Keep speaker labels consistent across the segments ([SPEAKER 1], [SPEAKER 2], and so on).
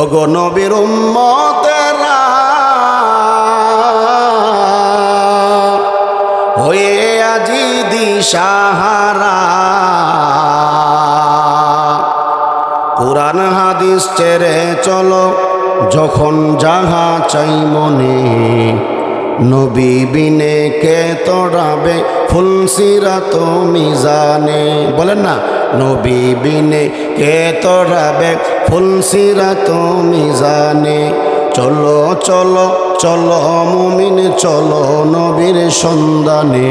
[SPEAKER 1] ওগো নবীর উম্মতেরা, হয়ে আজি দিশাহারা। কোরআন হাদিস ছেড়ে চলো, যখন যাহা চাই মনে। নবী বিনে কে তড়াবে ফুলসিরা তো মিজানে। বলেন না, নবী বিনে কে তড়াবে ফুলসিরা তো মিজানে। চলো চলো চলো মুমিন, চলো নবীর সন্ধানে।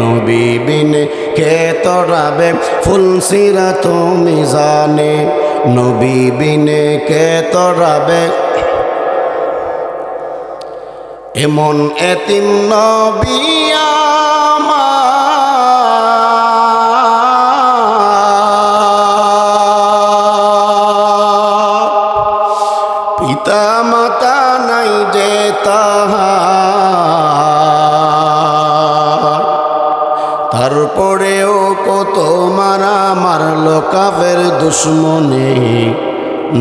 [SPEAKER 1] নবী বিনে কে তড়াবে ফুলসিরা তো মিজানে? নবী বিনে কে তড়াবে এমন এতিম নবী কাফের দুশ্মনে,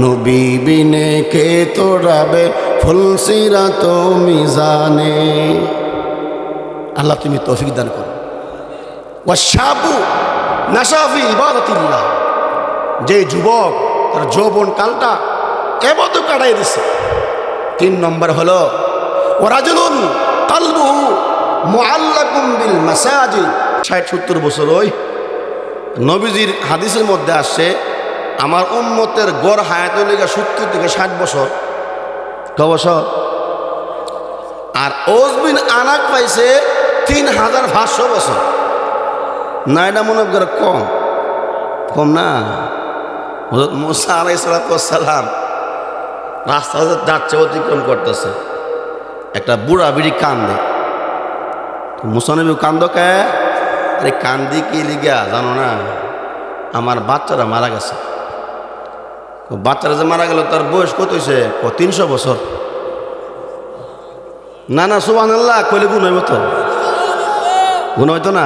[SPEAKER 1] নবী বিনে কে তোড়াবে ফুলসিরা তো মিজানে? আল্লাহ তুমি তৌফিক দান করো। ওয়াশাবু নাসাফি ইবাদতিল্লাহ। যে যুবক তার যৌবন কালটা এমতো কাটাই দিছে। তিন নম্বর হলো ওরাজুলুন কালবুহু মুআল্লাকুম বিল মাসাজিদ। ষাট সত্তর বছর ওই নবীজির হাদিসের মধ্যে আসছে, আমার উম্মতের গড় হায়াতের লেগে সত্তর থেকে ষাট বছর। ক বছর? আর ওজবিন আনাক পাইছে তিন হাজার পাঁচশো বছর। না, এটা মনে করে কম। কম না। সালাম রাস্তা যাচ্ছে, অতিক্রম করতেছে। একটা বুড়া বিড়ি কান্দে। মুসানবী কান্দ কে? আরে কান্দি কি লিগা, জানো না? আমার বাচ্চারা মারা গেছে। বাচ্চারা যে মারা গেল, তার বয়স কত হয়েছে ক তিনশো বছর। না না সুবান আল্লাহ কইলে গুণ হইব তো। গুণ হইতো না?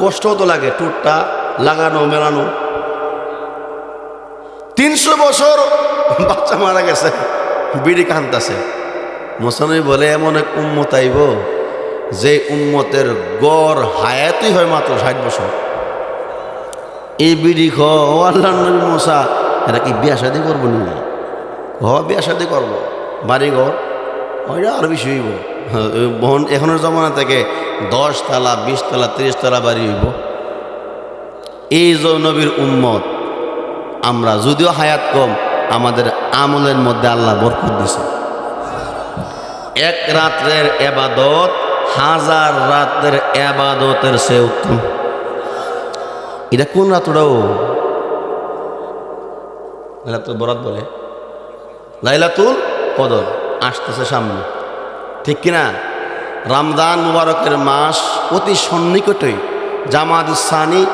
[SPEAKER 1] কষ্ট তো লাগে, টুটটা লাগানো, মেলানো। তিনশো বছর বাচ্চা মারা গেছে, বিড়ি কান্দাছে মোসানবী বলে, এমন এক উম্মত আইব যে উম্মতের গড় হায়াতই হয় মাত্র ষাট বছর। এই বিড়ি খ নবী মশা এরা কি বিয়া শাদি করব নি হ, বিয়া শাদি করব। বাড়ি ঘর? ওইটা আর বেশি হইব। বহন এখনের জমানা থেকে দশ তালা, বিশ তালা, তিরিশ তালা বাড়ি হইব। এই নবীর উম্মত, আমরা যদিও হায়াত কম, আমাদের আমলের মধ্যে আল্লাহ বরকত দিছে। এক রাত্রের এবাদত হাজার রাতের এবাদতের সে উত্তম। এটা কোন রাতটাও লাইলাতুল বরাত বলে। লাইলাতুল কদর আসতেছে সামনে। ঠিক কিনা? রমজান মুবারকের মাস অতি সন্নিকটই জামাত সানি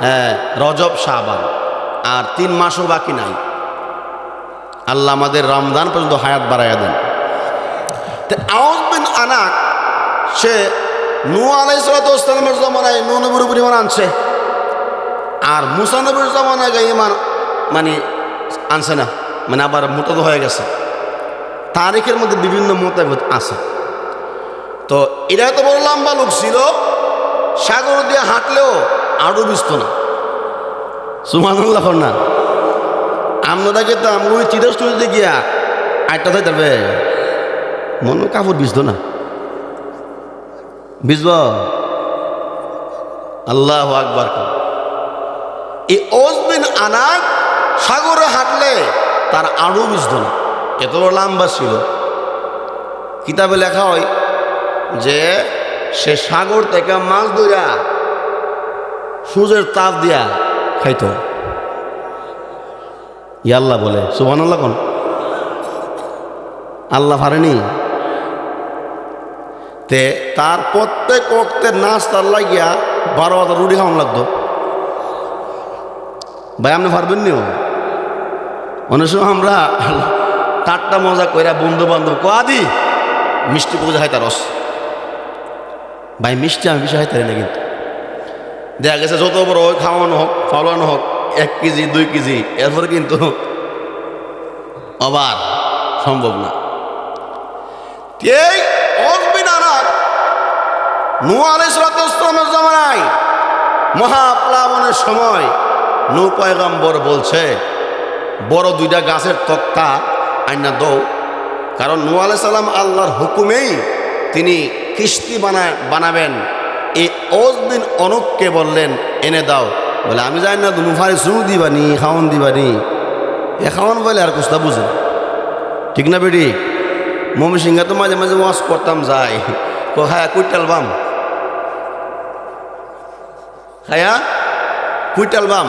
[SPEAKER 1] হ্যাঁ, রজব শাহবান আর তিন মাসও বাকি নাই। আল্লাহ আমাদের রমজান পর্যন্ত হায়াত বাড়াইয়া দেন। আউজ আনাক সে নু আলাইসালামের জমানায় নু নবীর উপর ইমান আনছে। আর মুসানবীর জমানায় গায়ে ইমান মানে আনছে না মানে আবার মোটাতো হয়ে গেছে। তারিখের মধ্যে বিভিন্ন মতামত আছে। তো এরা তো বড় লম্বা লোক ছিল, সাগর দিয়ে হাঁটলেও আরও বিস্ত না। সুমানুল্লাহ না। আমরা যেতাম ওই চিরস্টুডিতে গিয়া আটটা থাকতে মনে কাপড় বিজতো না। বিজব আল্লাহ আকবার এই ওজবিন আনাক সাগরে হাঁটলে তার আরও বিজত না। এত বড় লম্বা ছিল। কিতাবে লেখা হয় যে, সে সাগর থেকে মাছ ধরিয়া সূর্যের তাপ দিয়া খাইতো। ইয়াল্লাহ বলে সুবান আল্লাহ কোন। আল্লাহ পারেনি? তে তার প্রত্যেক অক্তের নাচ তার লাগিয়া বারো হাজার রুটি খাওয়ান লাগতো। ভাই, আপনি পারবেন নিও অনেক সময় আমরা টাট্টা মজা কইরা বন্ধু বান্ধব কাদি মিষ্টি পূজা হয় তার রস। ভাই, মিষ্টি আমি বিষয় হয় তাই না কিন্তু। দেখা গেছে যত বড় হোক, খাওয়ানো হোক, ফলানো হোক, এক কেজি, দুই কেজি, এরপরে কিন্তু অবার সম্ভব না। মহাপ্লাবনের সময় নৌ পয়গম্বর বলছে, বড় দুইটা গাছের তক্তা আইনা দৌ কারণ নু সাল্লাম আল্লাহর হুকুমেই তিনি কিস্তি বানায়, বানাবেন। এই অজবিন অনককে বললেন, এনে দাও। বলে, আমি জানি না নুফারি শুরু দিবানি খাওয়ান দিবানি এ খাওয়ান বলে আর কুস্তা বুঝে ঠিক না বেটি? মমি সিংহা তো মাঝে মাঝে ওয়াশ করতাম যাই কো হ্যাঁ কুইটাল বাম। খায়া কুইটাল বাম।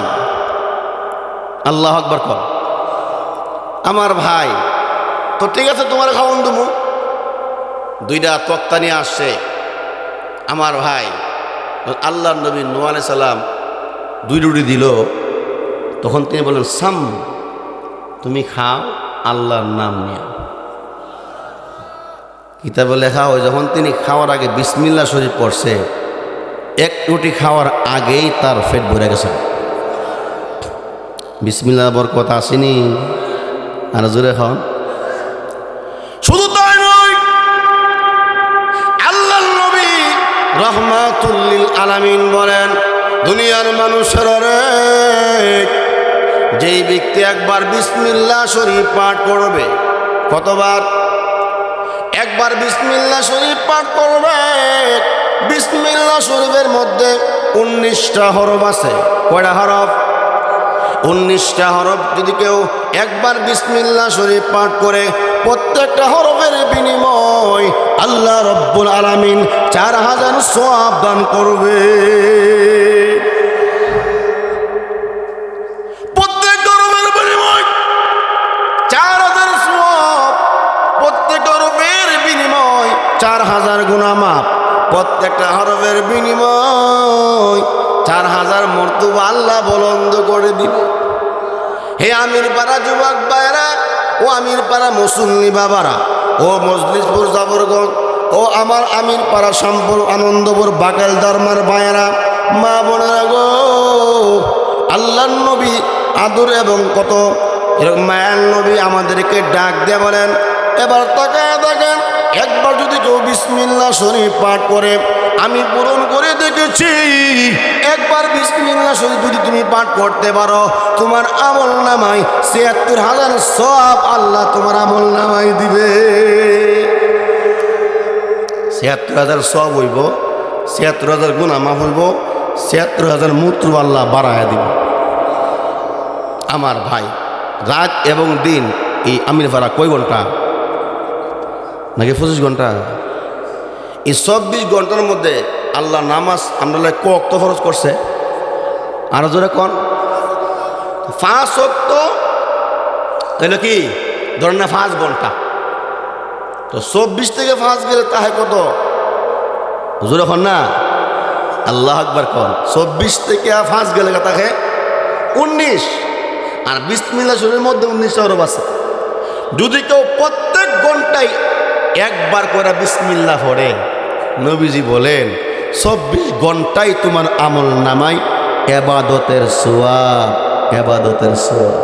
[SPEAKER 1] আল্লাহ আকবর কর আমার ভাই, তো ঠিক আছে তোমার খাওয়ান দেবো দুইটা তক্তা নিয়ে আসছে। আমার ভাই আল্লাহ নবী নু আলাই সাল্লাম দুই রুটি দিল। তখন তিনি বললেন, সাম, তুমি খাও, আল্লাহর নাম নিয়ে কিতাবে লেখা হয়, যখন তিনি খাওয়ার আগে বিসমিল্লা শরীফ পড়ছে এক রুটি খাওয়ার আগেই তার পেট ভরে গেছে। বিসমিল্লা বরকত আসেনি। আর জোরে খাওয়ান শুধু তাই নয় আল্লাহ নবী রহমাতুল্লিল আলামিন বলেন, দুনিয়ার মানুষের যেই ব্যক্তি একবার বিসমিল্লা শরীফ পাঠ করবে, কতবার? একবার বিসমিল্লা শরীফ পাঠ করবে বিসমিল্লা শরীফের মধ্যে উনিশটা হরফ আছে। কয়টা হরফ? উনিশটা হরফ যদি কেউ একবার বিসমিল্লা শরীফ পাঠ করে প্রত্যেকটা হরফের বিনিময় আল্লাহ রব্বুল আলামিন চার হাজার সোয়াব দান করবে। বলন্দ করে দিবে। হে আমির পাড়া যুবক ভাইরা ও আমির পাড়া মুসল্লি বাবারা, ও মজলিসপুর জাবরগঞ্জ ও আমার আমির পাড়া সম্পর আনন্দপুর বাকাল ধর্মার ভাইয়েরা, মা বোনেরা গো আল্লাহ নবী আদর এবং কত, এরকম মায়ার নবী আমাদেরকে ডাক দিয়ে বলেন, এবার তাকায় দেখেন, একবার যদি কেউ বিসমিল্লা শরীফ পাঠ করে। আমি পূরণ করে দেখেছি। একবার বিসমিল্লা শরীফ যদি তুমি পাঠ করতে পারো, তোমার আমল নামাই ছিয়াত্তর হাজার সব আল্লাহ তোমার আমল নামাই দিবে। ছিয়াত্তর হাজার সব হইব, ছিয়াত্তর হাজার গুণা মাফ হইব, ছিয়াত্তর হাজার মূত্র আল্লাহ বাড়ায় দিব। আমার ভাই, রাত এবং দিন এই আমির ভাড়া কয় ঘণ্টা? নাকি পঁচিশ ঘণ্টা? এই চব্বিশ ঘণ্টার মধ্যে আল্লাহ নামাজ আমরা ক অক্ত খরচ করছে? আরও জোরে কন। পাঁচ অক্ত তাহলে কি? ধরেন না পাঁচ ঘণ্টা। তো চব্বিশ থেকে পাঁচ গেলে তাহে কত? জোরে কন না? আল্লাহ আকবার কন। চব্বিশ থেকে পাঁচ গেলে তাকে উনিশ। আর বিসমিল্লা শরীরের মধ্যে উনিশটা হরফ আছে। যদি কেউ প্রত্যেক ঘন্টায় একবার করে বিসমিল্লা পড়ে নবীজি বলেন, চব্বিশ ঘন্টায় তোমার আমল নামাই এবাদতের সোয়া এবাদতের সোয়া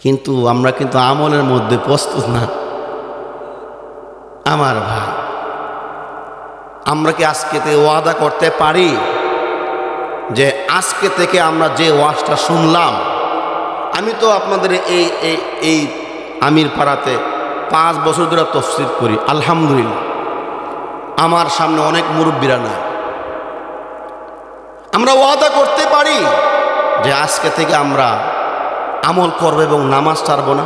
[SPEAKER 1] কিন্তু আমরা কিন্তু আমলের মধ্যে প্রস্তুত না। আমার ভাই, আমরা কি আজকেতে ওয়াদা করতে পারি যে আজকে থেকে আমরা যে ওয়াজটা শুনলাম? আমি তো আপনাদের এই এই আমির পাড়াতে পাঁচ বছর ধরে তফসির করি, আলহামদুলিল্লাহ। আমার সামনে অনেক মুরব্বীরা নাই। আমরা ওয়াদা করতে পারি যে আজকে থেকে আমরা আমল করব এবং নামাজ ছাড়ব না।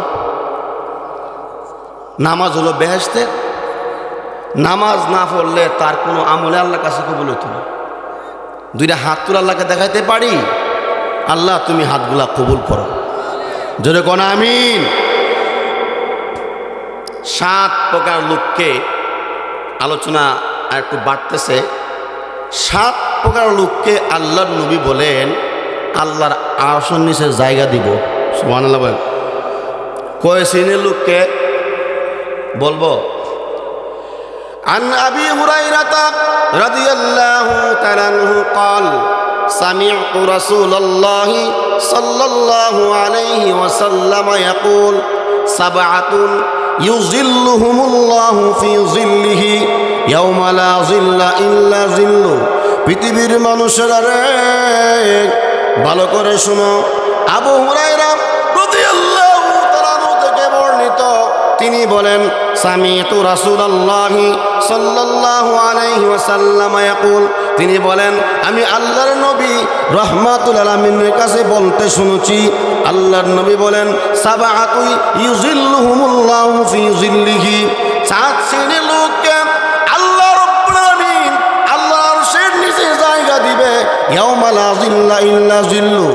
[SPEAKER 1] নামাজ হলো বেহেস্তের নামাজ না পড়লে তার কোনো আমলে আল্লাহ কাছে কবুল হতো না। দুইটা হাত তুলে আল্লাহকে দেখাইতে পারি, আল্লাহ তুমি হাতগুলা কবুল করো। জোরে কোন, আমিন। সাত প্রকার লোককে আলোচনা আর একটু বাড়তেছে সাত প্রকার লোককে আল্লাহর নবী বলেন আল্লাহর আসন নিচে জায়গা দিব সুমান আল্লাহ বলেন কয় শ্রেণীর লোককে বলবো عن أبي هريرة رضي الله تعالى عنه قال سمعت رسول الله صلى الله عليه وسلم يقول سبعة জিল্লিহি জিল্লা ইল্লা জিল্লু পৃথিবীর মানুষের আরে ভালো করে শুনো। আবু থেকে বর্ণিত, তিনি বলেন স্বামী তো রাসুল আল্লাহি ওয়াসাল্লাম তিনি বলেন, আমি আল্লাহর নবী রহমাতুল আলমিনের কাছে বলতে শুনেছি আল্লাহর নবী বলেন সাবাআতুই ইউজিল্লুহুমুল্লাহু ফি জিল্লিহি সাত শ্রেণির লোককে আল্লাহ রব্বুল আলামিন আল্লাহ আরশের নিচে জায়গা দিবে। ইয়াউমা লা জিল্লা ইল্লা জিল্লু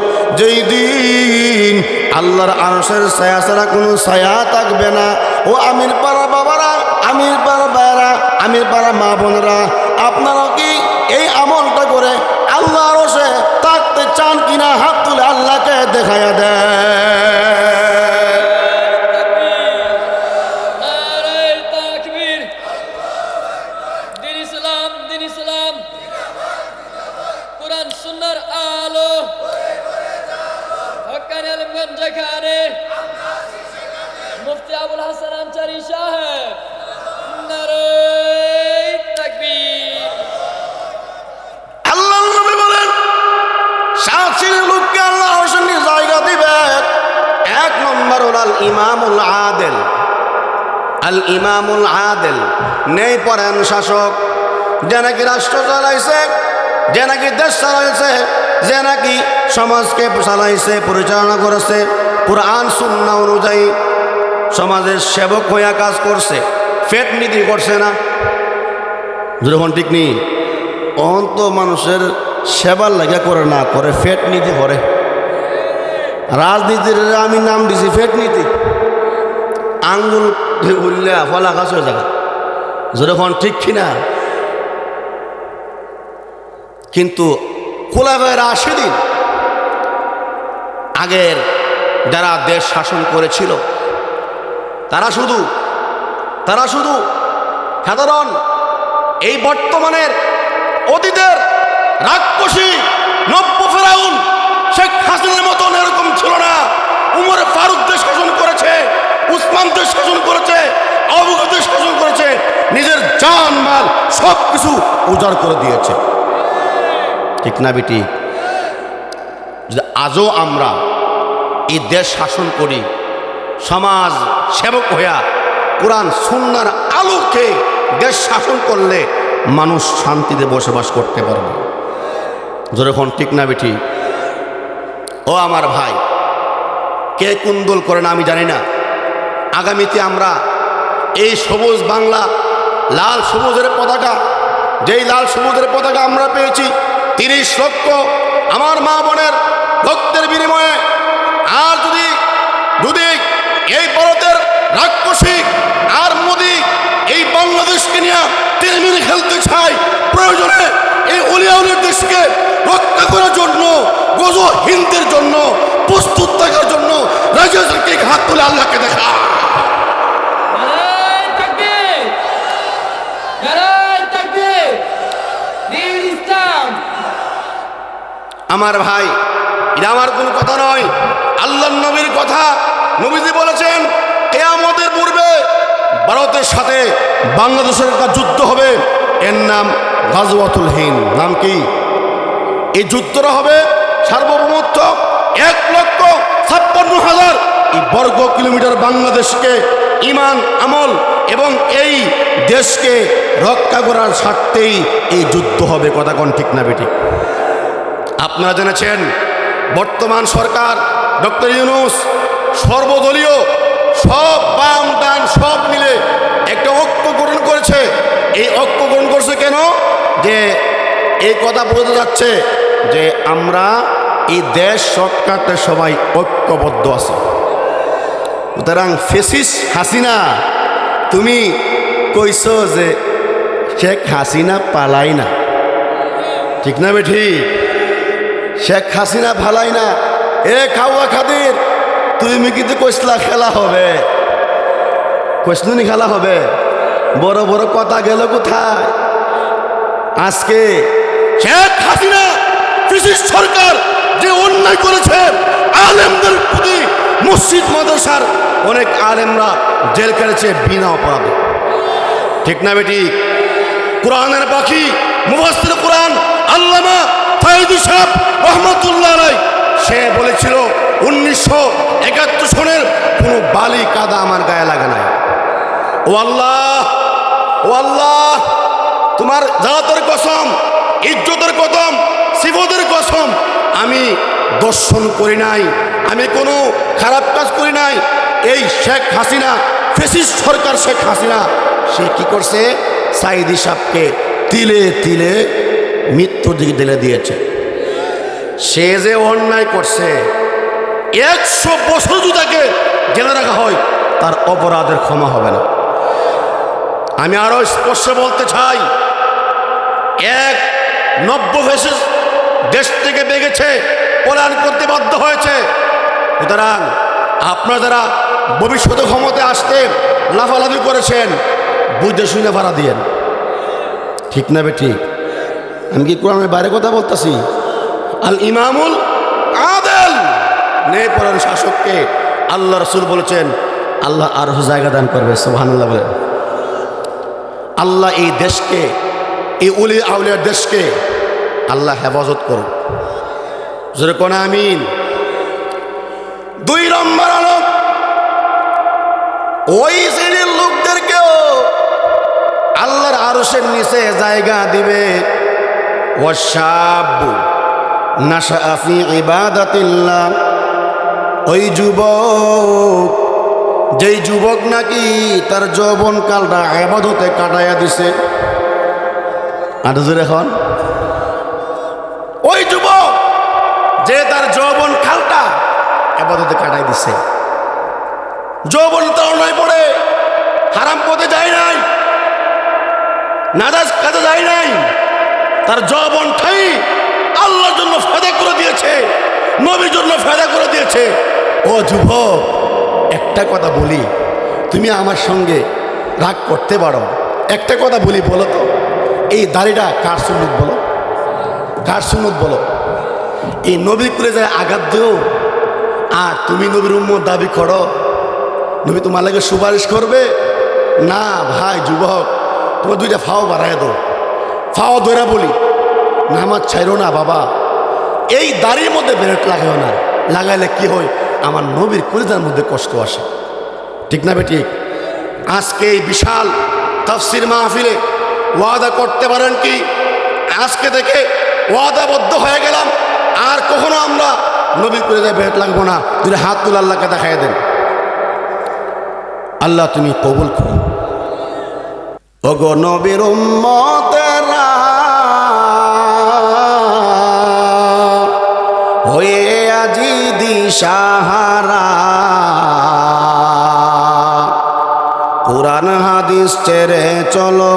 [SPEAKER 1] আল্লাহর ছায়া ছাড়া কোনো ছায়া থাকবে না। ও আমির পাড়া বাবারা, আমির পাড়া বায়রা আমির পাড়া মা বোনেরা, আপনারা কি এই আমলটা
[SPEAKER 2] আলমগঞ্জ যেখানে। মুফতি আবুল হাসান আনসারি সাহেব। নারে
[SPEAKER 1] নম্বর হল আল ইমামুল আদেল। আল ইমামুল আদেল। নেই পড়েন শাসক। যে নাকি রাষ্ট্র চালাইছে, যে নাকি দেশ চালাইছে, যে নাকি সমাজকে চালাইছে, পরিচালনা করেছে, কোরআন সুন্না অনুযায়ী সমাজের সেবক হইয়া কাজ করছে ফেট নীতি করছে না। যখন ঠিক নেই। অন্ত মানুষের সেবার লাগা করে না, করে ফেট নীতি করে। রাজনীতির আমি নাম দিছি ফেট নীতি আঙ্গুল উল্লে ফলা গাছ হয়ে যাবে। যখন ঠিক কিনা। কিন্তু কোলাবের আশি দিন আগের যারা দেশ শাসন করেছিল, তারা শুধু তারা শুধু সাধারণ এই বর্তমানের অতীতের রাক্ষসী নব্য ফেরাউন শেখ হাসিনের মতন এরকম ছিল না। উমর ফারুক দেশ শাসন করেছে উসমান দেশ শাসন করেছে অবগত দেশ শাসন করেছে, নিজের জান, মাল সব কিছু উজাড় করে দিয়েছে। ঠিক না বেটি? যদি আজও আমরা এই দেশ শাসন করি, সমাজ সেবক হইয়া কোরআন, সুন্নার আলোকে দেশ শাসন করলে মানুষ শান্তিতে বসবাস করতে পারবে। যখন ঠিক না বেটি? ও আমার ভাই, কে কুন্দল না আমি জানি না। আগামীতে আমরা এই সবুজ বাংলা, লাল সবুজের পতাকা, যেই লাল সবুজের পতাকা আমরা পেয়েছি, তিরিশ লক্ষ আমার মা বোনের রক্তের বিনিময়ে, আর যদি যদি এই ভারতের রাক্ষসী আর মোদি এই বাংলাদেশকে নিয়ে তিরমির খেলতে চায়, প্রয়োজনে এই অলিয়াউলের দেশকে রক্ষা করার জন্য গজ হিন্দের জন্য প্রস্তুত থাকার জন্য রাজাকে হাত তুলে আল্লাহকে দেখা। আমার ভাই এটা আমার কোনো কথা নয়। আল্লাহ নবীর কথা নবীজি বলেছেন কেয়ামতের পূর্বে ভারতের সাথে বাংলাদেশের একটা যুদ্ধ হবে। এর নাম গাজওয়াতুল হিন্দ। নাম কি? এই যুদ্ধটা হবে সার্বভৌমত্ব এক লক্ষ ছাপ্পান্ন হাজার এই বর্গ কিলোমিটার বাংলাদেশকে ইমান, আমল এবং এই দেশকে রক্ষা করার স্বার্থেই এই যুদ্ধ হবে, কথা কোন ঠিক না বেঠিক। আপনারা জেনেছেন, বর্তমান সরকার ডক্টর ইউনুস সর্বদলীয় সব বাম, ডান, সব মিলে একটা ঐক্য গ্রহণ করেছে। এই ঐক্য গ্রহণ করছে কেন? যে এই কথা বোঝা যাচ্ছে যে আমরা এই দেশ সরকারটা সবাই ঐক্যবদ্ধ আছে। সুতরাং ফেসিস হাসিনা, তুমি কইছ যে শেখ হাসিনা পালাই না। ঠিক না বেঠি? শেখ হাসিনা ভালাই না। এ খাওয়া খাদির, তুমি কিন্তু কইসলা খেলা হবে? কইসলুনি খেলা হবে? বড় বড় কথা গেল কোথায়? আজকে শেখ হাসিনা ব্রিটিশ সরকার যে অন্যায় করেছে, আলেমদের প্রতি মসজিদ, মাদ্রাসার অনেক আলেমরা জেল কেটেছে বিনা অপরাধে। ঠিক না বেটি? কোরআনের পাখি, মুফাসসির কোরআন, আল্লামা ফাইদুল সাহেব রহমতুল্লাহ আলাই সে বলেছিল, উনিশশো একাত্তর সনের কোনো বালি কাদা আমার গায়ে লাগে নাই। ও আল্লাহ ও আল্লাহ, তোমার জাতের কসম, ইজ্জতের কদম সিফতের কসম, আমি দর্শন করি নাই, আমি কোনো খারাপ কাজ করি নাই। এই শেখ হাসিনা, ফেসিস সরকার শেখ হাসিনা, সে কি করছে? সাইদি সাহকে তিলে তিলে মৃত্যুর দিকে দিলে দিয়েছে। সে যে অন্যায় করছে, একশো বছর যদি তাকে জেলে রাখা হয়, তার অপরাধের ক্ষমা হবে না। আমি আরও স্পষ্ট বলতে চাই, এক নব্য ভেসে দেশ থেকে বেগেছে পলায়ন করতে বাধ্য হয়েছে। সুতরাং আপনারা যারা ভবিষ্যতে ক্ষমতায় আসতে লাফালাফি করেছেন, বুঝে শুনে ভাড়া দিয়েন। ঠিক না ঠিক? আমি কি কোরআনের বাইরে কথা বলতেছি? আল ইমামুল আদেল। নে পরান শাসককে আল্লাহ রসুল বলেছেন, আল্লাহ আরও জায়গা দান করবে সোহানুল্লাহ বলেন। আল্লাহ এই দেশকে, এই উলি আউলিয়ার দেশকে আল্লাহ হেফাজত করুক। জোরে কোন, আমিন। দুই নম্বর আলোক। ওই শ্রেণির লোকদেরকেও আল্লাহর আরসের নিচে জায়গা দিবে। ওয়াসাবু নাশা আফি ইবাদাতিল্লাহ। ওই যুবক, যেই যুবক নাকি তার যৌবন কালটা আবাদতে কাটাইয়া দিছে। আর এখন ওই যুবক যে তার যৌবন কালটা আবাদতে কাটাই দিছে। যৌবন তার নয় পড়ে, হারাম পথে যায় নাই নাদাজ কাজে যায় নাই, তার যৌবন ঠাই আল্লাহর জন্য ফেদা করে দিয়েছে, নবীর জন্য ফেদা করে দিয়েছে। ও যুবক, একটা কথা বলি, তুমি আমার সঙ্গে রাগ করতে পারো। একটা কথা বলি বলো তো, এই দাড়িটা কার সুন্নত বলো? কার সুন্নত বলো? এই নবী করে যায় আঘাত দিও, আর তুমি নবীর উম্মত দাবি করো, নবী তোমার লাগে সুপারিশ করবে? না, ভাই, যুবক, তোমার দুইটা ফাও বাড়ায় দো ফাও ধরে বলি, নামাজ ছাইরো না বাবা। এই দাড়ির মধ্যে ব্রেড লাগাও না। লাগাইলে কি হয়? আমার নবীর কলিজার মধ্যে কষ্ট আসে। ঠিক না বেটি আজকে এই বিশাল তাফসির মাহফিলে ওয়াদা করতে পারেন কি? আজকে থেকে ওয়াদাবদ্ধ হয়ে গেলাম। আর কখনো আমরা নবীর কলিজায় ভেট লাগবো না যদি হাত তুলে, আল্লাহকে দেখাই দেন। আল্লাহ, তুমি কবুল করো। ওগো নবীর উম্মতেরা হয়ে আজি দিশাহারা। কোরআন, হাদিস ছেড়ে চলো,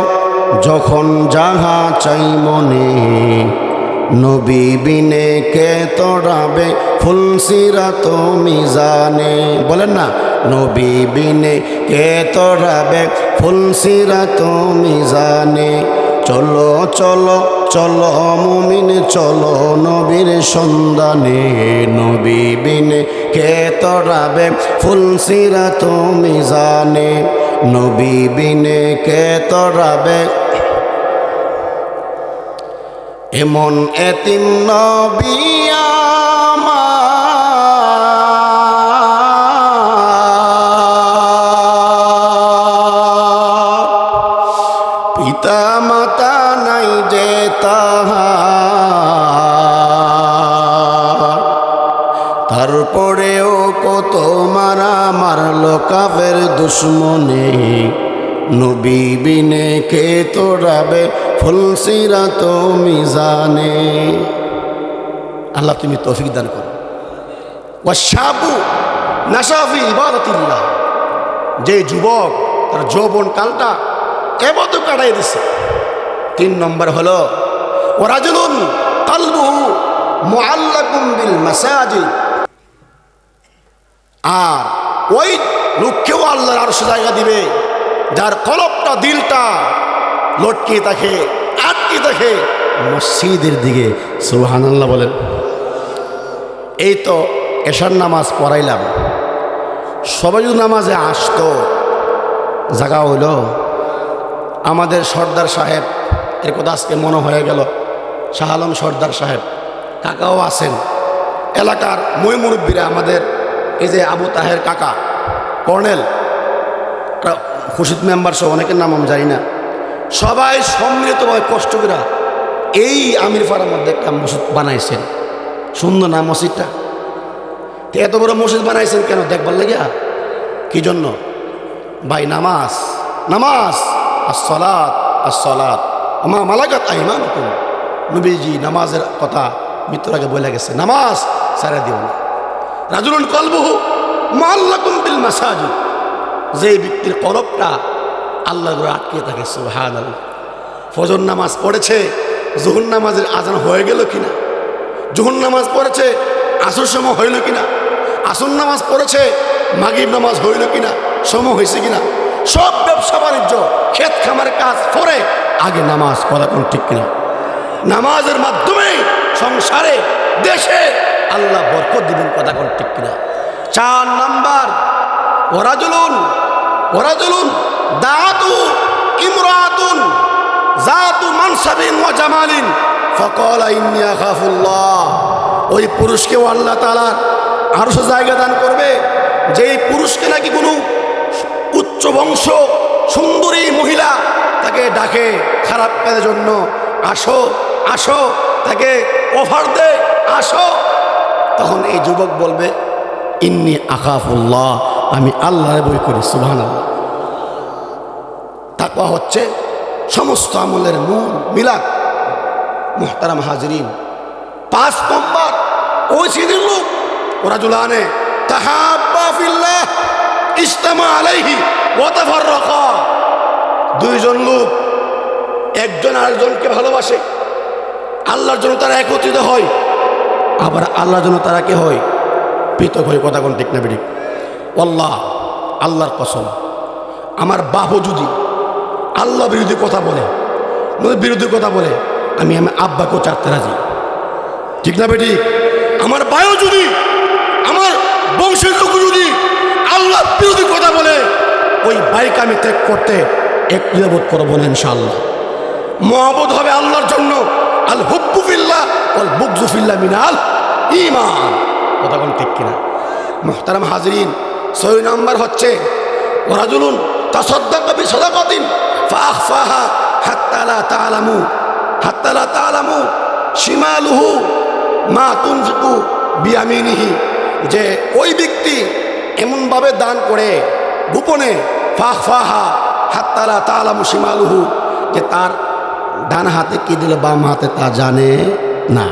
[SPEAKER 1] যখন যাহা চাই মনে। নবী বিনে কে তোড়াবে? ফুলসিরা তো মিজানে। বলেন না, নবী বিনে কে তোড়াবে? ফুলসিরা তো মিজানে। চলো চলো চলো মুমিন, চলো নবীর সন্ধানে। নবী বিনে কে তোড়াবে? ফুলসিরা তো মিজানে। নবী বিনে কে তোড়াবে? এমন এতিম নবী আমার। পিতা মাতা নাই যে তাহার তারপরেও কত মারা মারলো কাবের দুশ্মনে নবী বিনে কে তোড়াবে ফুলসিরা তো মিজানে আল্লাহ তুমি তৌফিক দান করো। ওয়াশাবু নাসাফি ইবাদতিল্লাহ। যে যুবক তার যৌবন কালটা এমত কাটাই দিছে। তিন নম্বর হলো ওরাজুলুন কালবুহু মুআল্লাকুম বিল মাসাজিদ। আর ওই লোককেও আল্লাহর আরশ জায়গা দিবে, যার কলবটা দিলটা লটকে থাকে, আটকে থাকে। মসজিদের দিকে সুবহানাল্লাহ বলেন, এই তো এশার নামাজ পড়াইলাম। সবাই যদি নামাজে আসতো, জাগা হইল। আমাদের সর্দার সাহেব, এর কথা আজকে মনে হয়ে গেল, শাহ আলম সর্দার সাহেব, কাকাও আছেন। এলাকার মই মুরব্বীরা আমাদের, এই যে আবু তাহের কাকা, কর্নেল খুশিদ মেম্বার সহ অনেকের নাম আমি জানি না। সবাই সম্মিলিতভাবে কষ্ট করে এই আমির ফাড়ার মধ্যে একটা মসজিদ বানাইছেন। সুন্দর না মসজিদটা? এত বড় মসজিদ বানাইছেন কেন? দেখবার লাগিয়া? কি জন্য? ভাই, নামাজ। নামাজ! আর সলাদ আসলাত আসলাত আমা মালাকাত হুকুম নবীজি, নামাজের কথা মৃত্যুর আগে বলে গেছে। নামাজ সারা দিও না। রাজুলন কলবহু মাল্লাকুম বিল মাসাজিদ। যে ব্যক্তির কলবটা আল্লাহ করে আটকে থাকে সুহান ফজর নামাজ পড়েছে, জোহর নামাজের আজান হয়ে গেল কিনা? জোহর নামাজ পড়েছে, আসর সময় হইল কিনা? আসর নামাজ পড়েছে মাগিব নামাজ হইল কিনা? সময় হয়েছে কিনা? সব ব্যবসা বাণিজ্য, ক্ষেত খামার কাজ পরে আগে নামাজ পড়া কোন ঠিক কিনা? নামাজের মাধ্যমে সংসারে, দেশে আল্লাহ বরকত দিবেন কথা কোন ঠিক কিনা? চার নাম্বার ওরাজুলুন ওরাজুলুন দাতু ইমরাতুন জাতু মানসাবিন ওয়া জামালিন। ফকলা ইন্নি আখাফুল্লাহ। ওই পুরুষকেও আল্লাহ তাআলা আরও জায়গা দান করবে, যেই পুরুষকে নাকি কোনো উচ্চ বংশ সুন্দরী মহিলা তাকে ডাকে, খারাপ কাজের জন্য, আসো আসো, তাকে অফার দে, আসো। তখন এই যুবক বলবে, ইন্নি আকাফুল্লাহ আমি আল্লাহর বই করি সুবহান তাকওয়া হচ্ছে সমস্ত আমলের মূল মিলাদ। মুহতারাম হাজরিন, পাঁচ নম্বর, ওই সিদিন লোক, ওরা জুলানে আলাইহি দুইজন লোক, একজন আরেকজনকে ভালোবাসে। আল্লাহর জন্য তারা একত্রিত হয়, আবার আল্লাহর জন্য তারা কে হয়? পৃথক হয়ে কথা কোন ঠিক না, বেঠিক। আল্লাহ আল্লাহর কসম। আমার বাপও যদি আল্লাহ বিরোধী কথা বলে বিরোধী কথা বলে, আমি আমি আব্বাকেও চারতে রাজি। ঠিক না বেটি? আমার বায়ু যদি, আমার বংশের লোক যদি আল্লাহ বিরোধী কথা বলে, ওই বাইক আমি ত্যাগ করতে একটু বোধ করব না ইনশাআল্লাহ। মহব্বত হবে আল্লাহর জন্য। আল হুব্বুফিল্লাহ আল বুকজুফিল্লা মিনাল ইমান কথা কোন ঠিক কিনা? মোহতারাম হাজরিন ছয় নম্বর হচ্ছে লা তাআলামু শিমালুহু মা বিয়ামিনিহি, যে ওই ব্যক্তি এমনভাবে দান করে, গোপনে ফাখফাহা হাত্তা লা তাআলামু শিমালুহু, যে তার ডান হাতে কি দিল, বাম হাতে তা জানে না।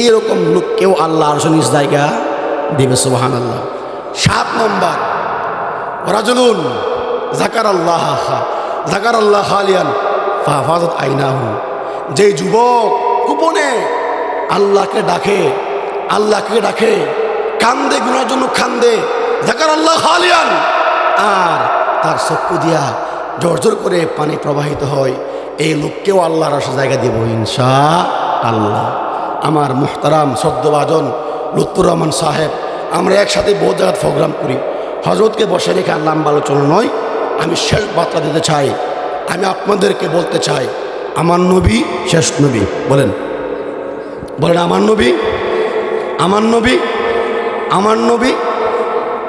[SPEAKER 1] এইরকম লোককেও আল্লাহ আরশ নিজ জায়গা দিবে সুবাহান আল্লাহ সাত নম্বর। রাজুলুন জাকার আল্লাহ জাকার আল্লাহ আলিয়ান ফাহাফাজত আইনাহু। যে যুবক গোপনে আল্লাহকে ডাকে আল্লাহকে ডাকে, কান্দে, গুনার জন্য কান্দে জাকার আল্লাহ আলিয়ান আর তার চক্ষু দিয়া জর্জর করে পানি প্রবাহিত হয়, এই লোককেও আল্লাহর আসা জায়গা দেব ইনশা আল্লাহ আমার মুহতারাম সদ্যবাজন লুৎফুর রহমান সাহেব আমরা একসাথে বহু জায়গায় প্রোগ্রাম করি। হজরতকে বসে রেখে আর লম্বা আলোচনা নয়। আমি শেষ বার্তা দিতে চাই। আমি আপনাদেরকে বলতে চাই, আমার নবী শেষ নবী, বলেন। বলেন, আমার নবী আমার নবী আমার নবী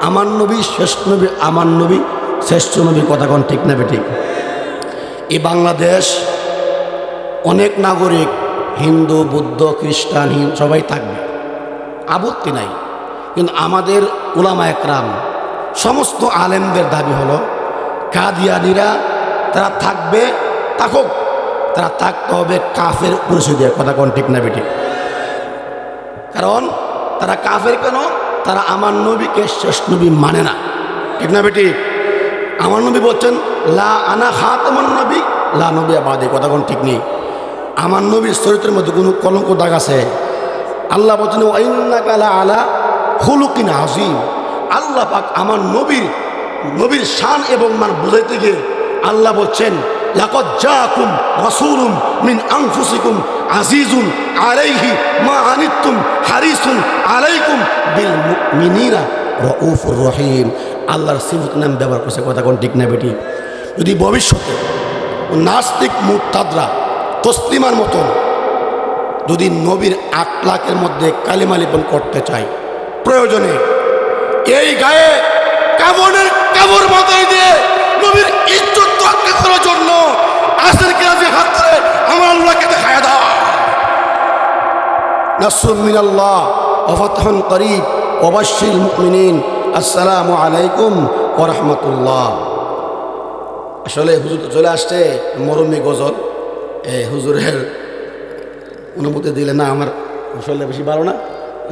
[SPEAKER 1] আমার নবী শেষ নবী, আমার নবী শ্রেষ্ঠ নবী, কথা কোন ঠিক না ঠিক এই বাংলাদেশ অনেক নাগরিক, হিন্দু, বুদ্ধ, খ্রিস্টান সবাই থাকবে। আপত্তি নাই। কিন্তু আমাদের উলামা একরাম, সমস্ত আলেমদের দাবি হলো, কাদিয়ানিরা তারা থাকবে থাকুক তারা থাকতে হবে কাফের পরিচয় কথা কোন ঠিক না বেটি কারণ তারা কাফের কেন? তারা আমার নবীকে শেষ নবী মানে না। ঠিক না বেটি আমার নবী বলছেন, লা আনা খাতামান নবী, লা নবী আবাদে। কথা কোন ঠিক নেই। আমার নবীর চরিত্রের মধ্যে কোনো কলঙ্ক দাগ আছে। আল্লাহ বলছেন ওয়াইন্নাকালা আলা হুলুকিন আজিম। আল্লাহ পাক আমার নবীর নবীর শান এবং মান বুঝাইতে গিয়ে আল্লাহ বলছেন, লাকদ জাকুম রাসূলুম মিন আলাইহি মা আনিতুম হারিসুন মুমিনিনা রউফুর রহিম। আল্লাহর সিফত নাম ব্যবহার করছে, কথা কোন ঠিক না বেটি যদি ভবিষ্যতে নাস্তিক মুরতাদরা তসলিমার মতন যদি নবীর আট লাখের মধ্যে কালিমা লিপন করতে চাই প্রয়োজনে। এই গায়ে কাবনের কাবর মাথায় দিয়ে নবীর ইজ্জত করার জন্য আসের কিরাজে হাত ধরে আমার আল্লাহকে দেখায় দাও। নাসরুম মিনাল্লাহ ওয়াফাতহুন করিব ওয়াবাশশিল মুমিনিন, আসসালামু আলাইকুম ওয়া রাহমাতুল্লাহ আসলে হুজুর চলে আসছে, মরমী গজল। এ হুজুরের অনুমতি দিলে না আমার আসলে বেশি ভালো না।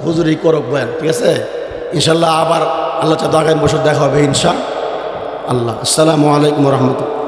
[SPEAKER 1] হুজুরই করক বয়ান, ঠিক আছে? ইনশাল্লাহ আবার আল্লাহ চাদ আগামী বছর দেখা হবে, ইনশা আল্লাহ। আসসালামু আলাইকুম রহমতুল্লাহ।